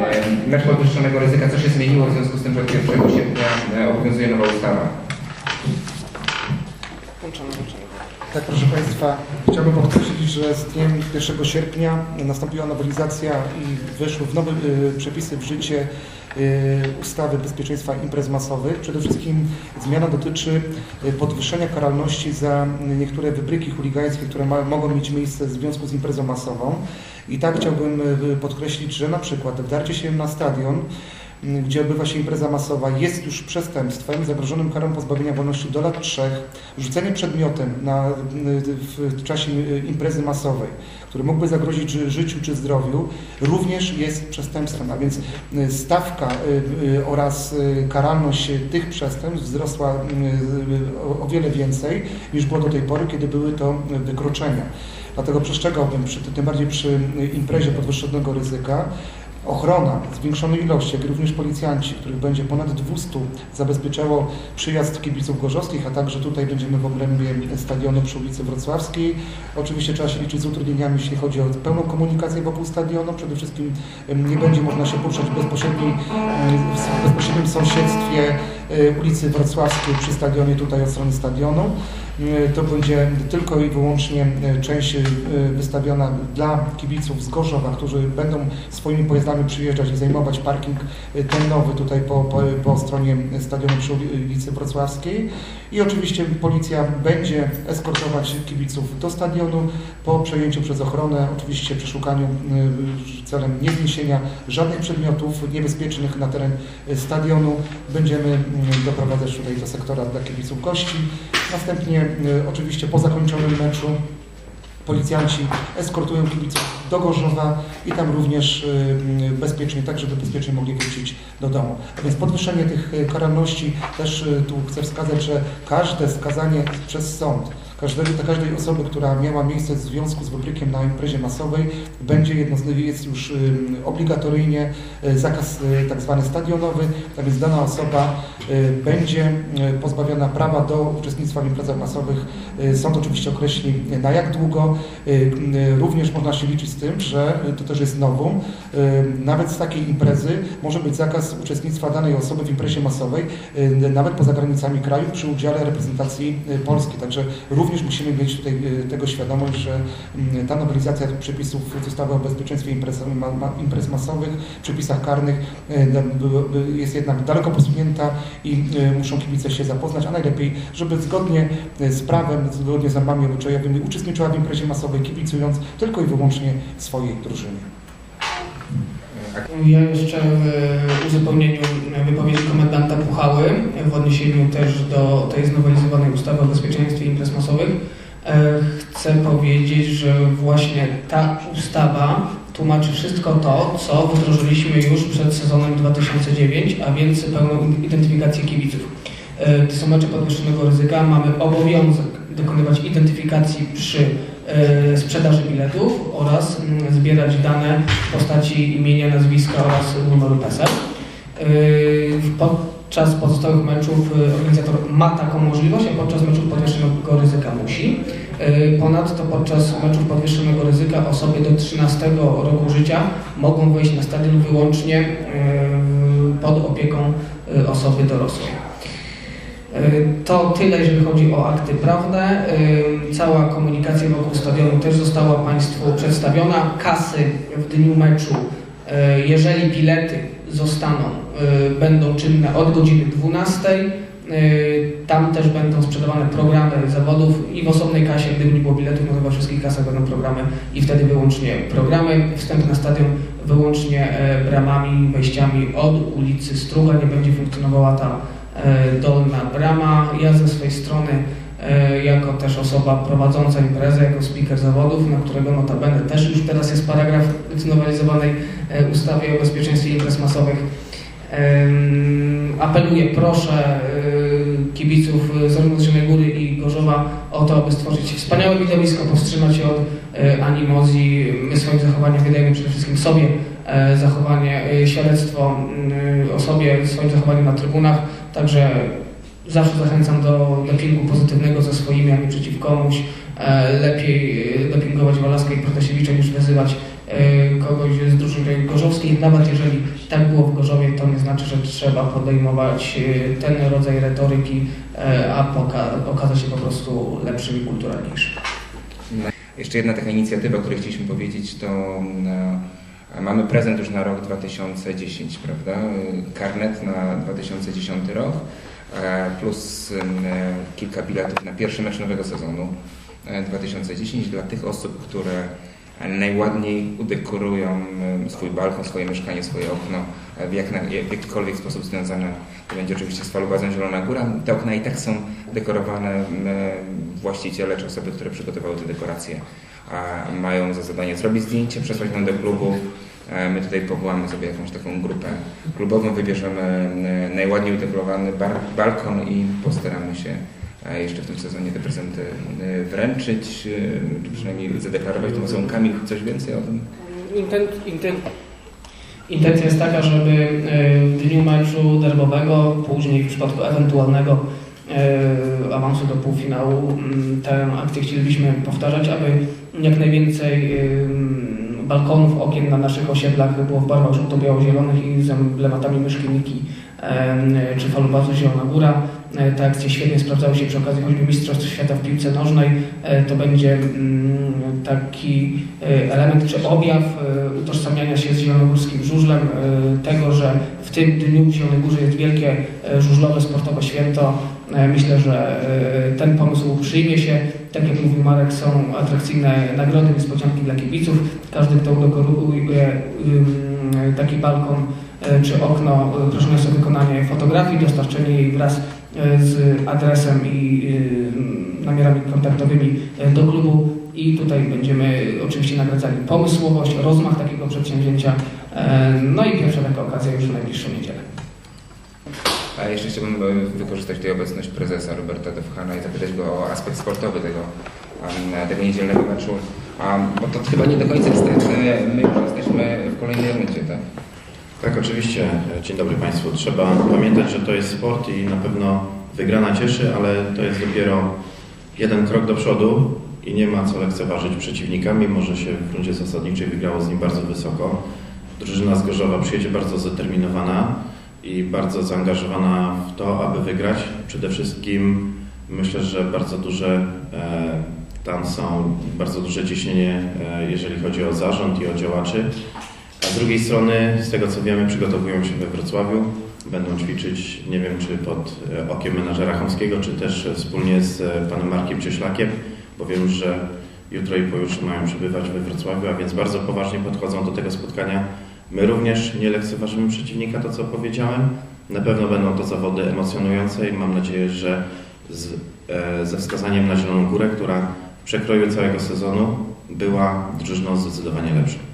E, Mecz podwyższonego ryzyka, co się zmieniło w związku z tym, że od 1 sierpnia e, obowiązuje nowa ustawa? Tak, proszę Państwa, chciałbym podkreślić, że z dniem 1 sierpnia nastąpiła nowelizacja i weszły w nowe y, przepisy w życie ustawy bezpieczeństwa imprez masowych. Przede wszystkim zmiana dotyczy y, podwyższenia karalności za niektóre wybryki chuligańskie, które ma, mogą mieć miejsce w związku z imprezą masową. I tak chciałbym y, podkreślić, że na przykład wdarcie się na stadion gdzie odbywa się impreza masowa, jest już przestępstwem zagrożonym karą pozbawienia wolności do lat trzech. Rzucenie przedmiotem na, w czasie imprezy masowej, który mógłby zagrozić ży- życiu czy zdrowiu, również jest przestępstwem. A więc stawka y, y, oraz y, karalność tych przestępstw wzrosła o wiele więcej niż było do tej pory, kiedy były to wykroczenia. Dlatego przestrzegałbym, przy, tym bardziej przy imprezie podwyższonego ryzyka, Ochrona w zwiększonej ilości, jak również policjanci, których będzie ponad 200, zabezpieczało przyjazd kibiców gorzowskich, a także tutaj będziemy w obrębie stadionu przy ulicy Wrocławskiej. Oczywiście trzeba się liczyć z utrudnieniami, jeśli chodzi o pełną komunikację wokół stadionu. Przede wszystkim nie będzie można się poruszać w, bezpośredniej, em, w bezpośrednim sąsiedztwie e, ulicy Wrocławskiej przy stadionie, tutaj od strony stadionu. E, To będzie tylko i wyłącznie e, część e, wystawiona dla kibiców z Gorzowa, którzy będą swoimi pojazdami przyjeżdżać i zajmować parking ten nowy tutaj po, po, po stronie stadionu przy ulicy Wrocławskiej. I oczywiście policja będzie eskortować kibiców do stadionu po przejęciu przez ochronę, oczywiście przeszukaniu celem niezniesienia żadnych przedmiotów niebezpiecznych na teren stadionu. Będziemy mm, doprowadzać tutaj do sektora dla kibiców gości. Następnie e, oczywiście po zakończonym meczu policjanci eskortują kibiców do Gorzowa i tam również e, bezpiecznie, tak żeby bezpiecznie mogli wrócić do domu. A więc podwyższenie tych karalności też tu chcę wskazać, że każde skazanie przez sąd każdego, każdej osoby, która miała miejsce w związku z wybrykiem na imprezie masowej, będzie jednoznacznie, jest już obligatoryjnie y, zakaz y, tak zwany stadionowy, tak więc dana osoba y, będzie pozbawiona prawa do uczestnictwa w imprezach masowych. Sąd oczywiście określi na jak długo. Również można się liczyć z tym, że to też jest nowum. y, Nawet z takiej imprezy może być zakaz uczestnictwa danej osoby w imprezie masowej, nawet poza granicami kraju przy udziale reprezentacji Polski. Także również musimy mieć tutaj y, tego świadomość, że mm, ta nowelizacja przepisów ustawy o bezpieczeństwie imprez, imprez masowych, przepisach karnych by- jest jednak daleko posunięta i y, muszą kibice się zapoznać, a najlepiej, żeby zgodnie z prawem, zgodnie z normami obyczajowymi uczestniczyła w imprezie masowej, kibicując tylko i wyłącznie swojej drużynie. E, Ja jeszcze w uzupełnieniu wypowiedzi komendanta Puchały, w odniesieniu też do tej znowelizowanej ustawy o bezpieczeństwie imprez masowych, e, chcę powiedzieć, że właśnie ta ustawa tłumaczy wszystko to, co wdrożyliśmy już przed sezonem 2009, a więc pełną identyfikację kibiców. E, To są podwyższonego ryzyka. Mamy obowiązek dokonywać identyfikacji przy sprzedaży biletów oraz mm, zbierać dane w postaci imienia, nazwiska oraz numeru PESEL. Yy, Podczas pozostałych meczów y, organizator ma taką możliwość, a podczas meczów podwyższonego ryzyka musi. Ponadto podczas meczów podwyższonego ryzyka osoby do 13 roku życia mogą wejść na stadion wyłącznie pod opieką osoby dorosłej. Yy, To tyle, jeżeli chodzi o akty prawne. Yy, Cała komunikacja wokół stadionu też została Państwu przedstawiona. Kasy w dniu meczu, yy, jeżeli bilety zostaną, będą czynne od godziny 12. Yy, Tam też będą sprzedawane programy zawodów i w osobnej kasie, gdyby nie było biletów, no to we wszystkich kasach będą programy i wtedy wyłącznie programy. Wstęp na stadion wyłącznie bramami, wejściami od ulicy Struga, nie będzie funkcjonowała ta dolna brama. Ja ze swojej strony, e, jako też osoba prowadząca imprezę, jako speaker zawodów, na którego notabene też już teraz jest paragraf w znowelizowanej e, ustawie o bezpieczeństwie imprez masowych, apeluję, proszę e, kibiców zarówno z Zielonej Góry i Gorzowa o to, aby stworzyć wspaniałe widowisko, powstrzymać się od e, animozji. My swoim zachowaniem wydajemy przede wszystkim sobie e, zachowanie, e, świadectwo o sobie, swoim zachowaniem na trybunach. Także zawsze zachęcam do dopingu pozytywnego ze swoimi, a nie przeciw komuś. E, Lepiej e, dopingować Walaskę i Protasiewicza niż wyzywać e, kogoś z drużyny gorzowskiej. Nawet jeżeli tak było w Gorzowie, to nie znaczy, że trzeba podejmować ten rodzaj retoryki, a poka- okazać się po prostu lepszym i kulturalniejszym. Jeszcze jedna taka inicjatywa, o której chcieliśmy powiedzieć, to e, mamy prezent już na rok 2010, prawda? E, Karnet na 2010 rok, e, plus e, kilka biletów na pierwszy mecz nowego sezonu e, 2010 dla tych osób, które najładniej udekorują e, swój balkon, swoje mieszkanie, swoje okno e, w, jak na, w jakikolwiek sposób związane, to będzie oczywiście z falubazem Zielona Góra. Te okna i tak są dekorowane, właściciele czy osoby, które przygotowały te dekoracje mają za zadanie zrobić zdjęcie, przesłać nam do klubu. E, My tutaj powołamy sobie jakąś taką grupę klubową, wybierzemy e, najładniej udekorowany balkon i postaramy się e, jeszcze w tym sezonie te prezenty wręczyć, czy przynajmniej zadeklarować tym osobom. Kamil, coś więcej o tym? Inten, inten, intencja jest taka, żeby w dniu meczu derbowego, później w przypadku ewentualnego awansu do półfinału, mm, tę akcję chcielibyśmy powtarzać, aby jak najwięcej balkonów, okien na naszych osiedlach było w barwach żółto-biało-zielonych i z emblematami myszki Miki em, czy falubazu Zielona Góra. E, Te akcje świetnie sprawdzały się przy okazji choćby Mistrzostw Świata w piłce nożnej. E, To będzie taki e, element czy objaw utożsamiania się z zielonogórskim żużlem, tego, że w tym dniu w Zielonej Górze jest wielkie żużlowe sportowe święto. Myślę, że ten pomysł przyjmie się. Tak jak mówił Marek, są atrakcyjne nagrody, niespodzianki dla kibiców. Każdy, kto udekoruje ym, taki balkon e, czy okno, e, proszony jest o wykonanie fotografii, dostarczenie jej wraz e, z adresem i ym, namiarami kontaktowymi e, do klubu i tutaj będziemy oczywiście nagradzali pomysłowość, rozmach takiego przedsięwzięcia. E, No i pierwsza taka okazja już w najbliższą niedzielę. A jeszcze chciałbym e, wykorzystać tutaj obecność prezesa Roberta Defchana i zapytać go o aspekt sportowy tego, tego niedzielnego meczu. Bo to chyba nie do końca jest że my już jesteśmy w kolejnej rundzie, tak? Tak, oczywiście. Dzień dobry Państwu. Trzeba pamiętać, że to jest sport i na pewno wygrana cieszy, ale to jest dopiero jeden krok do przodu i nie ma co lekceważyć przeciwnika, mimo że się w rundzie zasadniczej wygrało z nim bardzo wysoko. Drużyna z Gorzowa przyjedzie bardzo zdeterminowana i bardzo zaangażowana w to, aby wygrać. Przede wszystkim myślę, że bardzo duże e, tam są bardzo duże ciśnienie, e, jeżeli chodzi o zarząd i o działaczy. A z drugiej strony, z tego co wiemy, przygotowują się we Wrocławiu. Będą ćwiczyć, nie wiem czy pod e, okiem menadżera Chamskiego, czy też wspólnie z panem Markiem Cieślakiem, bo wiem, że jutro i pojutrze mają przebywać we Wrocławiu, a więc bardzo poważnie podchodzą do tego spotkania. My również nie lekceważymy przeciwnika, to co powiedziałem. Na pewno będą to zawody emocjonujące i mam nadzieję, że z, e, ze wskazaniem na Zieloną Górę, która w przekroju całego sezonu była drużyną zdecydowanie lepszą.